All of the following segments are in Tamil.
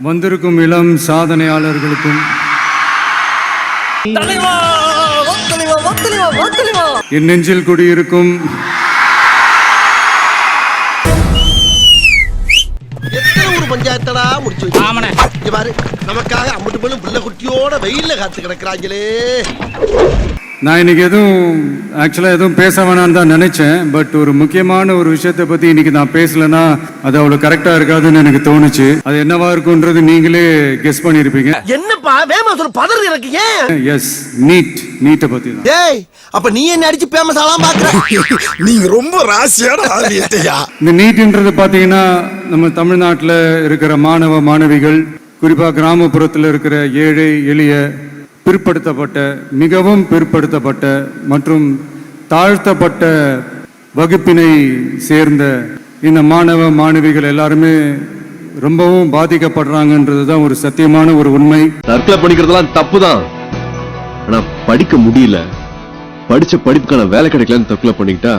வந்திருக்கும் இளம் சாதனையாளர்களுக்கும் என் நெஞ்சில் குடியிருக்கும் பஞ்சாயத்தடா முடிச்சு இங்க பாரு நமக்காக அம்பட்டு பெண்ணும் பிள்ளை குட்டியோட வெயில்ல காத்து கிடக்குறாங்களே. நான் இன்னைக்கு எதுவும் ஆக்சுவலாக எதுவும் பேச வேணாம்னு தான் நினைச்சேன். பட் ஒரு முக்கியமான ஒரு விஷயத்தை பத்தி இன்னைக்கு நான் பேசலன்னா அது அவ்வளோ கரெக்டாக இருக்காதுன்னு எனக்கு தோணுச்சு. அது என்னவா இருக்குன்றது நீங்களே கெஸ் பண்ணியிருப்பீங்க. என்னப்பா வேமா சொல்ல பதறு எனக்கு ஏன்? எஸ் நீட் நீட்டை பத்தி தான். டேய் அப்ப நீ என்ன அடிச்சு பேமஸ் ஆலாம் பாக்குற? நீங்க ரொம்ப ராசியான ஆலியத்தையா இந்த நீட்ன்றது பார்த்தீங்கன்னா நம்ம தமிழ்நாட்டில் இருக்கிற மாணவ மாணவிகள் குறிப்பாக கிராமப்புறத்தில் இருக்கிற ஏழை எளிய பிற்படுத்தப்பட்ட மிகவும் பிற்படுத்தப்பட்ட மற்றும் தாழ்த்தப்பட்ட வகுப்பினை சேர்ந்த இந்த மாணவ மாணவிகள் எல்லாருமே ரொம்பவும் பாதிக்கப்படுறாங்கன்றது தான் ஒரு சத்தியமான ஒரு உண்மை. தற்கொலை படிக்கிறதெல்லாம் தப்பு தான் ஆனா படிக்க முடியல. படிச்ச படிப்புக்கான வேலை கிடைக்கலன்னு தற்கொலை பண்ணிக்கிட்டா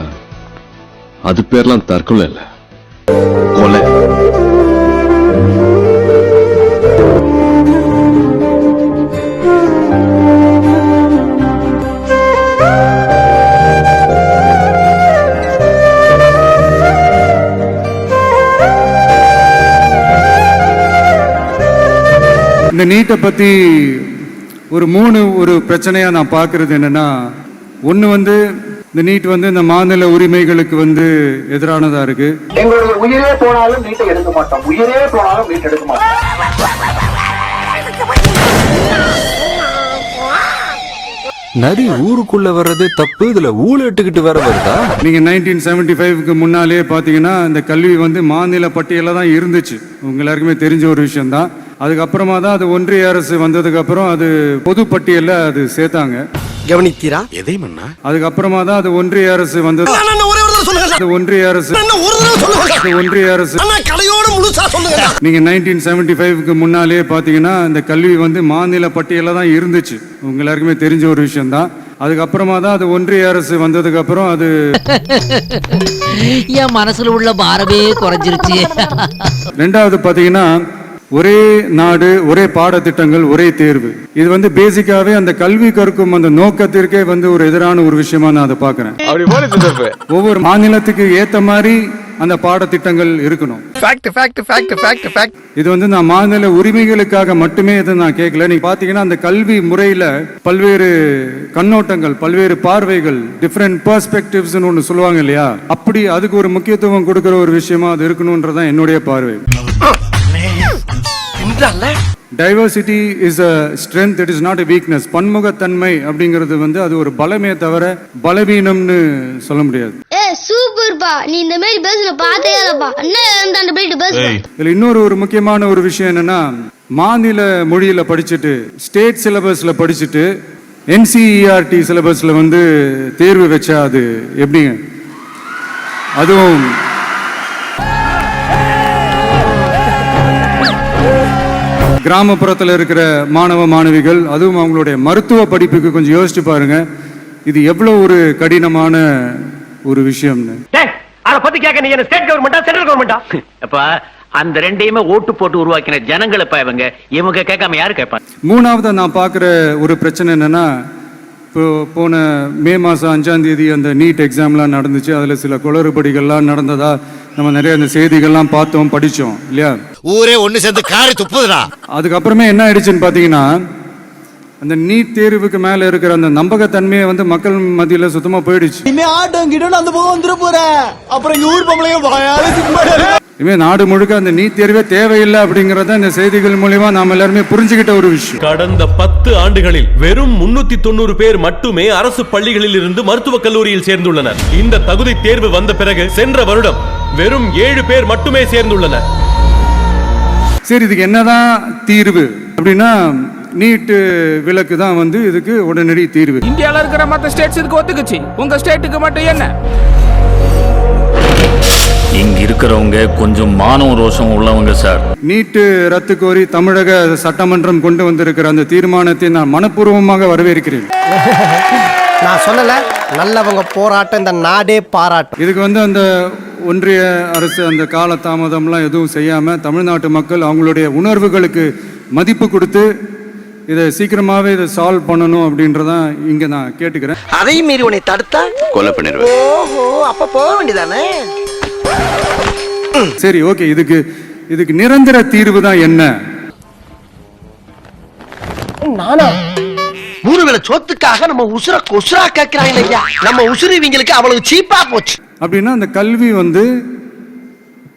அது பேர்லாம் தற்கொலை இல்ல. கொலை. இந்த நீட்டை பற்றி ஒரு மூணு ஒரு பிரச்சனையாக நான் பார்க்கறது என்னன்னா ஒன்று வந்து இந்த நீட் வந்து இந்த மாநில உரிமைகளுக்கு வந்து எதிரானதாக இருக்கு. எங்களுடைய உயிரே போனாலும் நீட்டை எடுக்க மாட்டோம். உயிரே போனாலும் நீட் எடுக்க மாட்டோம். நரி ஊருக்குள்ள வர்றதே தப்பு? இதுல ஊழ இட்டுக்கிட்டு வேற வருதா? நீங்கள் நைன்டீன் செவன்டி ஃபைவ்க்கு முன்னாலே பார்த்தீங்கன்னா இந்த கல்வி வந்து மாநில பட்டியலில் தான் இருந்துச்சு. உங்க எல்லாருக்குமே தெரிஞ்ச ஒரு விஷயம்தான். அதுக்கப்புறமா தான் அது ஒன்றிய அரசு வந்ததுக்கப்புறம் அது பொது பட்டியலில் அது சேர்த்தாங்க. கவனித்தீரா? எதை மன்னா? அதுக்கப்புறமா தான் அது ஒன்றிய அரசு வந்தது. அது ஒன்றிய அரசு. அது ஒன்றிய அரசு. நீங்க நைன்டீன் செவன்டி ஃபைவ்க்கு முன்னாலே பார்த்தீங்கன்னா இந்த கல்வி வந்து மாநில பட்டியலில் தான் இருந்துச்சு. உங்க எல்லாருக்குமே தெரிஞ்ச ஒரு விஷயம்தான். அதுக்கப்புறமா தான் அது ஒன்றிய அரசு வந்ததுக்கு அப்புறம் அது என் மனசுல உள்ள பாரமே குறைஞ்சிருச்சு. ரெண்டாவது பார்த்தீங்கன்னா ஒரே நாடு ஒரே பாடத்திட்டங்கள் ஒரே தேர்வு. இது வந்து பேசிக்காவே அந்த கல்வி கற்கும் அந்த நோக்கத்திற்கே வந்து ஒரு எதிரான ஒரு விஷயமா நான் அதை பார்க்கிறேன். அப்படி போல சித்தப்பு. ஒவ்வொரு மாநிலத்துக்கு ஏத்த மாதிரி அந்த பாடத்திட்டங்கள் இருக்கணும். Fact fact fact fact fact இது வந்து நான் மாநில உரிமைகளுக்காக மட்டுமே இதை நான் கேட்கல. நீங்க பாத்தீங்கன்னா அந்த கல்வி முறையில பல்வேறு கண்ணோட்டங்கள் பல்வேறு பார்வைகள் டிஃப்ரெண்ட் பெர்ஸ்பெக்டிவ்ஸ் ஒன்று சொல்லுவாங்க இல்லையா? அப்படி அதுக்கு ஒரு முக்கியத்துவம் கொடுக்கிற ஒரு விஷயமா அது இருக்கணும்ன்றதான் என்னுடைய பார்வை. Diversity is a strength it is not a weakness பன்முகத்தன்மை அப்படிங்கிறது வந்து அது ஒரு பலமே தவிர பலவீனம்னு சொல்ல முடியாது. ஏ சூப்பர்ப்பா நீ இந்த மாதிரி பேசுன பார்த்தே இல்லப்பா. என்ன அந்த போயிட்டு பேசு இதுல இன்னொரு ஒரு முக்கியமான ஒரு விஷயம் என்னன்னா மாநில மொழியில படிச்சுட்டு ஸ்டேட் சிலபஸ்ல படிச்சுட்டு என்சிஇஆர்டி சிலபஸ்ல வந்து தேர்வு வச்சா அது எப்படிங்க? அதுவும் கிராமப்புறத்தில் இருக்கிற மாணவ மாணவிகள் அதுவும் அவங்களுடைய மருத்துவ படிப்புக்கு கொஞ்சம் யோசிச்சு பாருங்க. இது எவ்வளவு ஒரு கடினமான ஒரு விஷயம்னு. அத பத்தி கேட்க நீ என்ன ஸ்டேட் கவர்மெண்டா சென்ட்ரல் கவர்மெண்டா அப்பா அந்த ரெண்டையுமே ஓட்டு போட்டு உருவாக்கின ஜனங்களை இப்ப இவங்க? இவங்க கேட்காம யாரு கேட்பாங்க மூணாவது நான் பார்க்குற ஒரு பிரச்சனை என்னன்னா இப்போ போன மே மாதம் அஞ்சாம் தேதி அந்த நீட் எக்ஸாம்லாம் நடந்துச்சு. அதில் சில குளறுபடிகள்லாம் நடந்ததா நம்ம நிறைய அந்த செய்திகள்லாம் பார்த்தோம் படித்தோம் இல்லையா? ஊரே ஒண்ணு சேர்ந்து காரி துப்புதுடா. அதுக்கப்புறமே என்ன ஆயிடுச்சுன்னு பார்த்தீங்கன்னா அந்த நீட் தேர்வுக்கு மேலே இருக்கிற அந்த நம்பகத்தன்மையை வந்து மக்கள் மத்தியில் சுத்தமாக போயிடுச்சு. இனிமே ஆட்டம் கிட்ட அந்த பக்கம் வந்துட போற. அப்புறம் ஊர் பொம்பளைங்க வாயால இனிமேல் நாடு முழுக்க அந்த நீட் தேர்வே தேவையில்லை அப்படிங்கிறத இந்த செய்திகள் மூலியமா நாம் எல்லாருமே புரிஞ்சுக்கிட்ட ஒரு விஷயம். கடந்த பத்து ஆண்டுகளில் வெறும் முன்னூத்தி தொண்ணூறு பேர் மட்டுமே அரசு பள்ளிகளில் இருந்து மருத்துவக் கல்லூரியில் சேர்ந்துள்ளனர். இந்த தகுதி தேர்வு வந்த பிறகு சென்ற வருடம் வெறும் ஏழு பேர் மட்டுமே சேர்ந்துள்ளனர். சரி இதுக்கு என்னதான் தீர்வு? அப்படின்னா நீட்டு விலக்கு தான் வந்து இதுக்கு உடனடி தீர்வு. இந்தியால இருக்கிற மத்த ஸ்டேட்ஸ் இதுக்கு ஒத்துக்குச்சு. உங்க ஸ்டேட்டுக்கு மட்டும் என்ன? இங்க இருக்கிறவங்க கொஞ்சம் மானம் ரோஷம் உள்ளவங்க சார் நீட்டு ரத்து கோரி தமிழக சட்டமன்றம் கொண்டு வந்திருக்கிற அந்த தீர்மானத்தை நான் மனப்பூர்வமாக வரவேற்கிறேன். நான் சொல்லல நல்லவங்க போராட்டம் இந்த நாடே பாராட்டும் இதுக்கு வந்து அந்த ஒன்றிய அரசு அந்த கால தாமதம்லாம் எதுவும் செய்யாம தமிழ்நாட்டு மக்கள் அவங்களுடைய உணர்வுகளுக்கு மதிப்பு கொடுத்து இதை சீக்கிரமாவே இதை சால்வ் பண்ணணும் அப்படின்றதான் இங்க நான் கேட்டுக்கிறேன். அதையும் மீறி உன்னை தடுத்தா? கொலை பண்ணிடுவேன். ஓஹோ அப்ப போக வேண்டியதானே? சரி ஓகே இதுக்கு இதுக்கு நிரந்தர தீர்வு தான் என்ன? நானா? சோத்துக்காக நம்ம உசுர உசுரா கேக்குறாங்க ஐயா நம்ம உசுறு இவங்களுக்கு அவ்வளவு சீப்பா போச்சு. அப்படின்னா அந்த கல்வி வந்து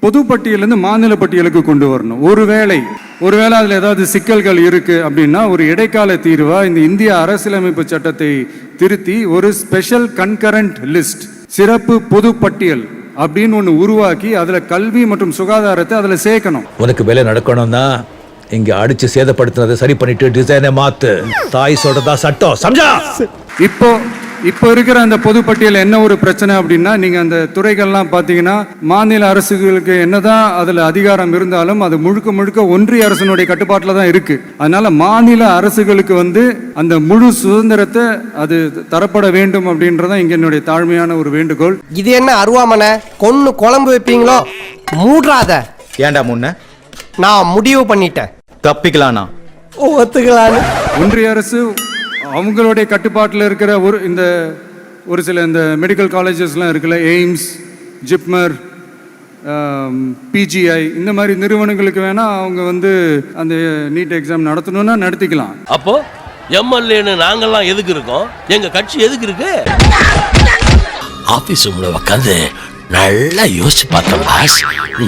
பொது பட்டியலேருந்து மாநில பட்டியலுக்கு கொண்டு வரணும் ஒருவேளை ஒருவேளை அதில் ஏதாவது சிக்கல்கள் இருக்கு அப்படின்னா ஒரு இடைக்கால தீர்வா இந்த இந்திய அரசியலமைப்பு சட்டத்தை திருத்தி ஒரு ஸ்பெஷல் கன்கரண்ட் லிஸ்ட் சிறப்பு பொது பட்டியல் அப்படின்னு ஒன்று உருவாக்கி அதில் கல்வி மற்றும் சுகாதாரத்தை அதில் சேர்க்கணும். உனக்கு வேலை நடக்கணும்னா இங்க அடிச்சு சேதப்படுத்துனதை சரி பண்ணிட்டு டிசைனை மாத்து. தாய் சொல்றதா சட்டம். சம்ஜா! இப்போ இப்போ இருக்கிற அந்த பொதுப்பட்டியல் என்ன ஒரு பிரச்சனை அப்படின்னா நீங்க அந்த துறைகள்லாம் பார்த்தீங்கன்னா மாநில அரசுகளுக்கு என்னதான் அதுல அதிகாரம் இருந்தாலும் அது முழுக்க முழுக்க ஒன்றிய அரசினுடைய கட்டுப்பாட்டில் தான் இருக்கு. அதனால மாநில அரசுகளுக்கு வந்து அந்த முழு சுதந்திரத்தை அது தரப்பட வேண்டும் அப்படின்றதான் இங்க என்னுடைய தாழ்மையான ஒரு வேண்டுகோள். இது என்ன அருவாமனை? கொன்னு குழம்பு வைப்பீங்களோ? மூடுறாத. ஏன்டா முன்ன? நான் முடிவு பண்ணிட்டேன். தப்பிக்கலானா ஒத்துக்கலான்னு ஒன்றிய அரசு அவங்களுடைய கட்டுப்பாட்டில் இருக்கிற ஒரு இந்த ஒரு சில இந்த மெடிக்கல் காலேஜஸ்லாம் இருக்குல்ல எய்ம்ஸ் ஜிப்மர் பிஜிஐ இந்த மாதிரி நிறுவனங்களுக்கு வேணா அவங்க வந்து அந்த நீட் எக்ஸாம் நடத்தணும்னா நடத்திக்கலாம். அப்போ எம்எல்ஏன்னு நாங்கெல்லாம் எதுக்கு இருக்கோம்? எங்க கட்சி எதுக்கு இருக்கு? ஆபீஸ் ரூம்ல உட்காந்து நல்லா யோசிச்சு பார்த்தோம் பாஸ்.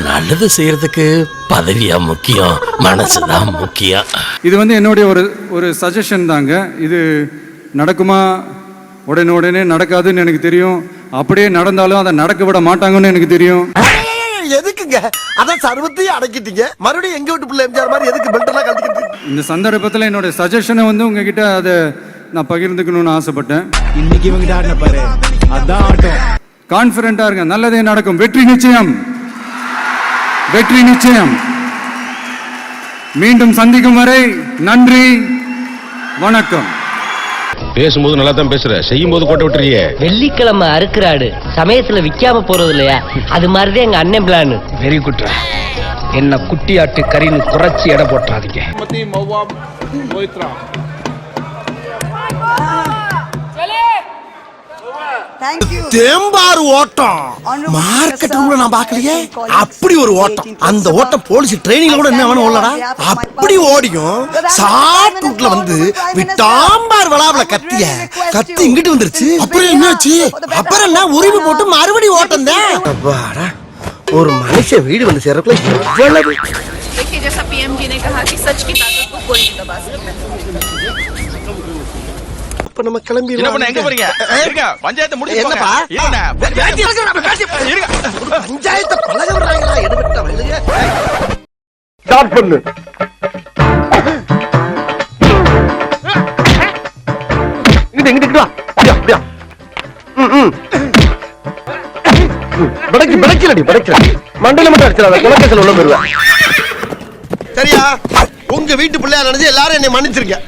நல்லது செய்யறதுக்கு பதவியா முக்கியம் மனசுதான் முக்கியம். இது வந்து என்னுடைய ஒரு ஒரு சஜஷன் தாங்க. இது நடக்குமா? உடனே உடனே நடக்காதுன்னு எனக்கு தெரியும். அப்படியே நடந்தாலும் அதை நடக்க விட மாட்டாங்கன்னு எனக்கு தெரியும். எதுக்குங்க? அதான் சர்வத்தையும் அடக்கிட்டீங்க. மறுபடியும் எங்க வீட்டு பிள்ளை எம்ஜிஆர் மாதிரி எதுக்கு பெல்ட் எல்லாம் கழட்டிக்கிட்டு இந்த சந்தர்ப்பத்தில் என்னுடைய சஜஷனை வந்து உங்ககிட்ட அதை நான் பகிர்ந்துக்கணும்னு ஆசைப்பட்டேன். இன்னைக்கு இவங்க ஆடின பாரு. அதான் ஆட்டம். கான்பிடண்டா இருங்க. நல்லதே நடக்கும். வெற்றி நிச்சயம். வெற்றி நிச்சயம். மீண்டும் சந்திக்கும் வரை நன்றி. வணக்கம். பேசும்போது நல்லா தான் பேசுற. செய்யும் போது கோட்டை விட்டுறியே. வெள்ளிக்கிழமை அறுக்கிறாடு. சமயத்துல விக்காம போறது இல்லையா அது மாதிரிதான் எங்க அண்ணன் பிளான் வெரி குட் என்ன குட்டியாட்டு கறின்னு குறைச்சி எடை போட்டுறாதீங்க. தேம்பாறு ஓட்டம் மார்க்கெட் கூட நான் பார்க்கலையே அப்படி ஒரு ஓட்டம் அந்த ஓட்டம் போலீஸ் ட்ரைனிங்ல கூட என்ன வேணும் ஓடலடா அப்படி ஓடியும் ஷார்ட் ரூட்ல வந்து விட்டாம்பார் வளாவல கத்திய கத்தி இங்கிட்டு வந்துருச்சு அப்புறம் என்னாச்சு அப்புறம் என்ன உரிமை போட்டு மறுபடியும் ஓட்டம் தான் ஒரு மனுஷன் வீடு வந்து சேர்றதுக்குள்ள எவ்வளவு देखिए जैसा पीएम जी ने कहा कि सच की ताकत को कोई नहीं दबा सकता இப்ப நம்ம கிளம்பி எங்க போறீங்க? பஞ்சாயத்து என்னப்பா? பஞ்சாயத்தை பழக விடுறாங்களா? ஸ்டார்ட் பண்ணு. இங்கிட்டு இங்கிட்டு வா. அப்படியா அப்படியா? ம், ம். ம், பிடைக்கு பிடைக்கலடி பிடைக்கல மண்டையில மட்டும் அடிச்சிடாத. குலக்கத்தில் உள்ள போயிருவேன் சரியா? உங்க வீட்டு பிள்ளையா நினைச்சு எல்லாரும் என்னை மன்னிச்சிருங்க.